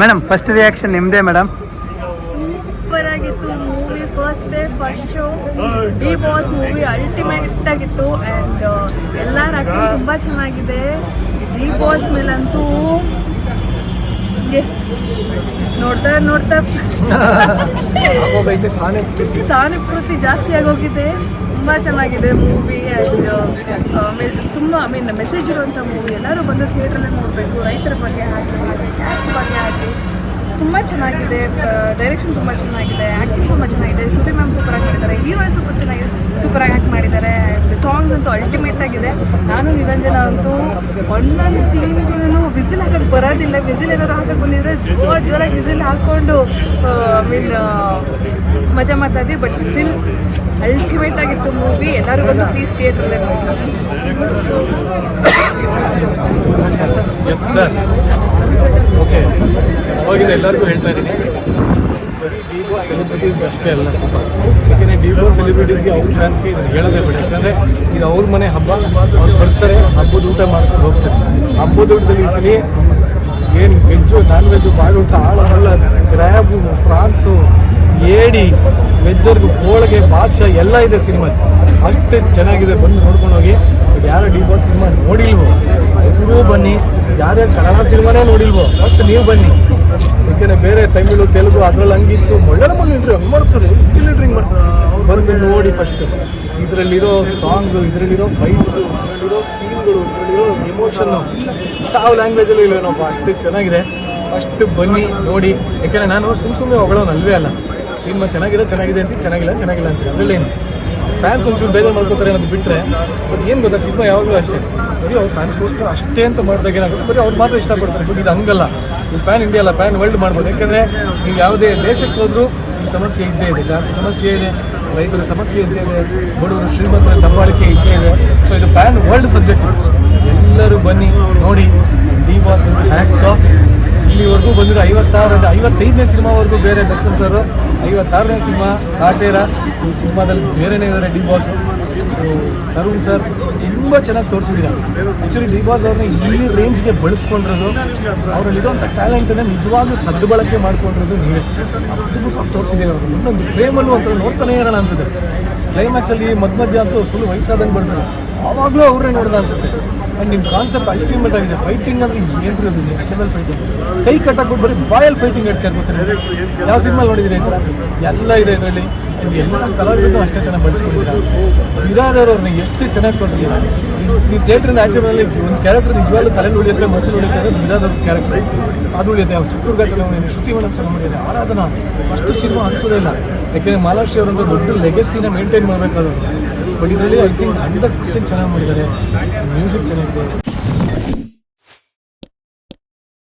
Madam first reaction ನಿಮ್ದೇ madam super ಆಗಿತ್ತು movie first day first show D boss movie ultimate ಆಗಿತ್ತು and ಎಲ್ಲರ acting ತುಂಬ ಚೆನ್ನಾಗಿದೆ. ಡಿ ಬಾಸ್ ಮೇಲಂತೂ ನೋಡ್ತಾ ನೋಡ್ತಾ. ಆಗೋಗೈತೆ ಸಾನೆ ಸಹಾನುಭೂತಿ ಜಾಸ್ತಿ ಆಗೋಗಿದೆ. ತುಂಬ ಚೆನ್ನಾಗಿದೆ ಮೂವಿ ಆ್ಯಂಡ್ ತುಂಬ ಐ ಮೀನ್ ಮೆಸೇಜ್ ಇರುವಂಥ ಮೂವಿ ಎಲ್ಲರೂ ಬಂದು ಥಿಯೇಟ್ರಲ್ಲಿ ನೋಡಬೇಕು, ರೈತರ ಬಗ್ಗೆ ಆಗಲಿ ಕ್ಯಾಸ್ಟ್ ಬಗ್ಗೆ ಆಗಲಿ, ತುಂಬ ಚೆನ್ನಾಗಿದೆ ಡೈರೆಕ್ಷನ್ ತುಂಬ ಚೆನ್ನಾಗಿದೆ ಆ್ಯಕ್ಟಿಂಗ್ ತುಂಬ ಚೆನ್ನಾಗಿದೆ ಶ್ರುತಿ ಮ್ಯಾಮ್ ಸೂಪರ್ ಆಗಿ ಮಾಡಿದ್ದಾರೆ ಹೀರೋಯಿನ್ ಸೂಪರ್ ಚೆನ್ನಾಗಿದೆ ಸೂಪರ್ ಆಗಿ ಆ್ಯಕ್ಟ್ ಮಾಡಿದ್ದಾರೆ ಸಾಂಗ್ಸ್ ಅಂತೂ ಅಲ್ಟಿಮೇಟ್ ಆಗಿದೆ. ನಾನು ನಿರಂಜನ ಅಂತೂ ಒಂದೊಂದು ಸೀನ್ಗಳನ್ನು ವಿಸಿಲ್ ಹಾಕಕ್ಕೆ ಬರೋದಿಲ್ಲ, ವಿಸಿಲ್ ಏನಾದ್ರು ಹಾಕಕ್ಕೆ ಬಂದಿದ್ರೆ ಜೋರ್ ಜೋರಾಗಿ ವಿಸಿಲ್ ಹಾಕ್ಕೊಂಡು ಮೀನ್ ಮಜಾ ಮಾಡ್ತಾ ಇದ್ವಿ ಬಟ್ ಸ್ಟಿಲ್ ಅಲ್ಟಿಮೇಟ್ ಆಗಿತ್ತು ಮೂವಿ ಎಲ್ಲರೂ ಬಂದು ಪ್ಲೀಸ್ ಥಿಯೇಟ್ರಲ್ಲೇ ಎಸ್ ಸರ್, ಓಕೆ. ಅವಾಗಿಂದ ಎಲ್ಲರಿಗೂ ಹೇಳ್ತಾ ಇದ್ದೀನಿ. ಬಾಸ್ ಸೆಲೆಬ್ರಿಟೀಸ್ಗೆ ಅಷ್ಟೇ ಅಲ್ಲ ಸ್ವಲ್ಪ. ಯಾಕೆಂದರೆ ವಿವೋ ಸೆಲೆಬ್ರಿಟೀಸ್ಗೆ ಅವ್ರ ಫ್ಯಾನ್ಸ್ಗೆ ಇದನ್ನು ಹೇಳೋದೇ ಬೇಡ. ಯಾಕಂದರೆ ಇದು ಅವ್ರ ಮನೆ ಹಬ್ಬ, ಅವ್ರು ಬರ್ತಾರೆ, ಹಬ್ಬದ ಊಟ ಮಾಡ್ಕೊಂಡು ಹೋಗ್ತಾರೆ. ಹಬ್ಬದ ಊಟದಲ್ಲಿ ಸಲ ಏನು ವೆಜ್ಜು ನಾನ್ ವೆಜ್ಜು ಬಾಳೂಟ ಹಳ್ಳ ಕ್ರ್ಯಾಬು ಪ್ರಾನ್ಸು, ಏಡಿ ವೆಜ್ಜರ್ಗು ಹೋಳಿಗೆ, ಬಾದ್ಶಾ, ಎಲ್ಲ ಇದೆ ಸಿನಿಮಾ ಅಷ್ಟು ಚೆನ್ನಾಗಿದೆ, ಬಂದು ನೋಡ್ಕೊಂಡು ಹೋಗಿ. ಯಾರು ಡಿ ಬಾಸ್ ಸಿನಿಮಾ ನೋಡಿಲ್ವೋ? ಎಲ್ಲರೂ ಬನ್ನಿ. ಯಾರ್ಯಾರು ಕನ್ನಡ ಸಿನಿಮಾನೇ ನೋಡಿಲ್ವೋ ಮತ್ತೆ ನೀವು ಬನ್ನಿ. ಯಾಕೆಂದರೆ ಬೇರೆ ತಮಿಳು, ತೆಲುಗು ಅದ್ರಲ್ಲಿ ಹಂಗಿತ್ತು. ಒಳ್ಳೆ ಬಂದಿಲ್ರಿ ಹಂಗೆ ಮಾಡ್ತಾರೆ. ಇಲ್ಲಿ ಡ್ರಿಂಕ್ ಮಾಡ್ತಾರೆ. ಬಂದು ನೋಡಿ ಫಸ್ಟ್ ಇದರಲ್ಲಿರೋ ಸಾಂಗ್ಸು ಇದರಲ್ಲಿರೋ ಫೈಟ್ಸು ಇದರಲ್ಲಿರೋ ಸೀನ್ಗಳು ಇದರಲ್ಲಿರೋ ಎಮೋಷನ್ನು ಯಾವ ಲ್ಯಾಂಗ್ವೇಜಲ್ಲೂ ಇಲ್ವೇನಪ್ಪ, ಅಷ್ಟು ಚೆನ್ನಾಗಿದೆ. ಫಸ್ಟ್ ಬನ್ನಿ, ನೋಡಿ. ಯಾಕೆಂದರೆ ನಾನು ಸುಮ್ಮ ಸುಮ್ಮನೆ ಹೊಗಳೋನಲ್ವೇ ಅಲ್ಲ. ಸಿನಿಮಾ ಚೆನ್ನಾಗಿದೆ ಚೆನ್ನಾಗಿದೆ ಅಂತ ಚೆನ್ನಾಗಿಲ್ಲ ಚೆನ್ನಾಗಿಲ್ಲ ಅಂತ ಅದರಲ್ಲೇನು ಫ್ಯಾನ್ಸ್ ಒಂಚೂರು ಬೇಜಾರು ಮಾಡ್ಕೋತಾರೆ ಅನ್ನೋದು ಬಿಟ್ಟರೆ ಬಟ್ ಏನು ಗೊತ್ತಾ, ಸಿನಿಮಾ ಯಾವಾಗಲೂ ಅಷ್ಟೇ. ಬರೀ ಅವ್ರು ಫ್ಯಾನ್ಸ್ಗೋಸ್ಕರ ಅಷ್ಟೇ ಅಂತ ಮಾಡಿದಾಗ ಏನಾಗುತ್ತೆ? ಬರೀ ಅವ್ರು ಮಾತ್ರ ಇಷ್ಟಪಡ್ತಾರೆ. ಬಟ್ ಇದು ಹಂಗಲ್ಲ. ಇದು ಪ್ಯಾನ್ ಇಂಡಿಯಾ ಅಲ್ಲ ಪ್ಯಾನ್ ವರ್ಲ್ಡ್ ಮಾಡ್ಬೋದು. ಯಾಕೆಂದರೆ ನೀವು ಯಾವುದೇ ದೇಶಕ್ಕೆ ಹೋದರೂ ಈ ಸಮಸ್ಯೆ ಇದ್ದೇ ಇದೆ. ಜಾತಿ ಸಮಸ್ಯೆ ಇದೆ, ರೈತರ ಸಮಸ್ಯೆ ಇದ್ದೇ ಇದೆ, ಬಡವರು ಶ್ರೀಮಂತರ ದಬ್ಬಾಳಿಕೆ ಇದ್ದೇ ಇದೆ. ಸೊ ಇದು ಪ್ಯಾನ್ ವರ್ಲ್ಡ್ ಸಬ್ಜೆಕ್ಟ್ ಎಲ್ಲರೂ ಬನ್ನಿ, ನೋಡಿ. ಡಿ ಬಾಸ್ ಹ್ಯಾಕ್ಸ್ ಆಫ್ ಇಲ್ಲಿವರೆಗೂ ಬಂದಿರೋ ಐವತ್ತಾರು ಐವತ್ತೈದನೇ ಸಿನಿಮಾವರೆಗೂ ಬೇರೆ ದರ್ಶನ್ ಸರ್, ಐವತ್ತಾರನೇ ಸಿನಿಮಾ, ಕಾಟೇರ, ಈ ಸಿನಿಮಾದಲ್ಲಿ ಬೇರೆನೇ ಇದ್ದಾರೆ D boss. So Tarun sir, ತುಂಬ ಚೆನ್ನಾಗಿ ತೋರಿಸಿದ್ದೀರ ಆ್ಯಕ್ಚುಲಿ ಡಿ ಬಾಸ್ ಅವ್ರನ್ನ ಈ ರೇಂಜ್ಗೆ ಬಳಸ್ಕೊಂಡಿರೋದು ಅವರಲ್ಲಿರುವಂಥ ಟ್ಯಾಲೆಂಟನ್ನು ನಿಜವಾಗ್ಲೂ ಸದ್ಬಳಕೆ ಮಾಡ್ಕೊಂಡಿರೋದು ನೀವೇ. ಅದ್ಭುತವಾಗಿ ತೋರಿಸಿದ್ದೀರ ಅವರು. ಇನ್ನೊಂದು ಫ್ರೇಮಲ್ಲೂ ಒಂಥರ ನೋಡ್ತಾನೆ ಇರೋಣ ಅನಿಸುತ್ತೆ. ಕ್ಲೈಮ್ಯಾಕ್ಸಲ್ಲಿ ಮಧ್ಯ ಮಧ್ಯ ಅಂತೂ ಫುಲ್ ವಯಸ್ಸಾದಂಗೆ ಬರ್ತಾರೆ. ಆವಾಗಲೂ ಅವರೇ ನೋಡ್ದ ಅನ್ಸುತ್ತೆ. ಆ್ಯಂಡ್ ನಿಮ್ಮ ಕಾನ್ಸೆಪ್ಟ್ ಅಲ್ಟಿಮೇಟ್ ಆಗಿದೆ. ಫೈಟಿಂಗ್ ಅಂದ್ರೆ ಏನು ನೆಕ್ಸ್ಟ್ ಲೆವೆಲ್ ಫೈಟಿಂಗ್ ಕೈ ಕಟ್ಟಕ್ಕೆ ಬರೀ ಬಾಯಲ್ ಫೈಟಿಂಗ್ ಹೇಳಿ ಸೇರ್ಕೊತಾರೆ ಯಾವ ಸಿನಿಮಾ ನೋಡಿದಿರಿ ಅಂತ ಎಲ್ಲ ಇದೆ ಇದರಲ್ಲಿ. ಅಂಡ್ ಎಲ್ಲ ಕಲಾವಿದರು ಅಷ್ಟೇ ಚೆನ್ನಾಗಿ ಬಳಸ್ಕೊಂಡಿದ್ದೀರಾ? ಇರಾದವ್ರನ್ನ ಎಷ್ಟು ಚೆನ್ನಾಗಿ ತೋರಿಸಿದ್ದೀರಾ? ನೀವು ಥಿಯೇಟ್ರಿಂದ ಆಚೆ ಒಂದು ಕ್ಯಾರೆಕ್ಟರ್ ನಿಜವಾಗ್ಲೂ ತಲೆಯಲ್ಲಿ ಉಳಿಯುತ್ತೆ ಮನಸ್ಸಲ್ಲಿ ಉಳಿಯುತ್ತೆ ಅಂದ್ರೆ ಕ್ಯಾರೆಕ್ಟರ್ ಅದು ಉಳಿಯುತ್ತೆ. ಅವ್ರು ಚಿತ್ರದುರ್ಗ ಚೆನ್ನಾಗಿ ಮಾಡಿದ್ದಾರೆ, ಶ್ರುತಿ ಮೇಡಮ್ ಚೆನ್ನಾಗಿ ಮಾಡಿದ್ದಾರೆ. ಆರಾಧನಾ ಫಸ್ಟ್ ಸಿನಿಮಾ ಅನಿಸೋದೇ ಇಲ್ಲ. ಯಾಕೆಂದರೆ ಮಾಲಾಶ್ರೀ ಅವರಂತ ದೊಡ್ಡ ಲೆಗಸಿನ ಮೇಂಟೈನ್ ಮಾಡಬೇಕಾದ್ರು ಬಟ್ ಇದರಲ್ಲಿ ಐ ಥಿಂಕ್ ಹಂಡ್ರೆಡ್ ಪರ್ಸೆಂಟ್ ಚೆನ್ನಾಗಿ ಮಾಡಿದ್ದಾರೆ. ಮ್ಯೂಸಿಕ್ ಚೆನ್ನಾಗಿದೆ.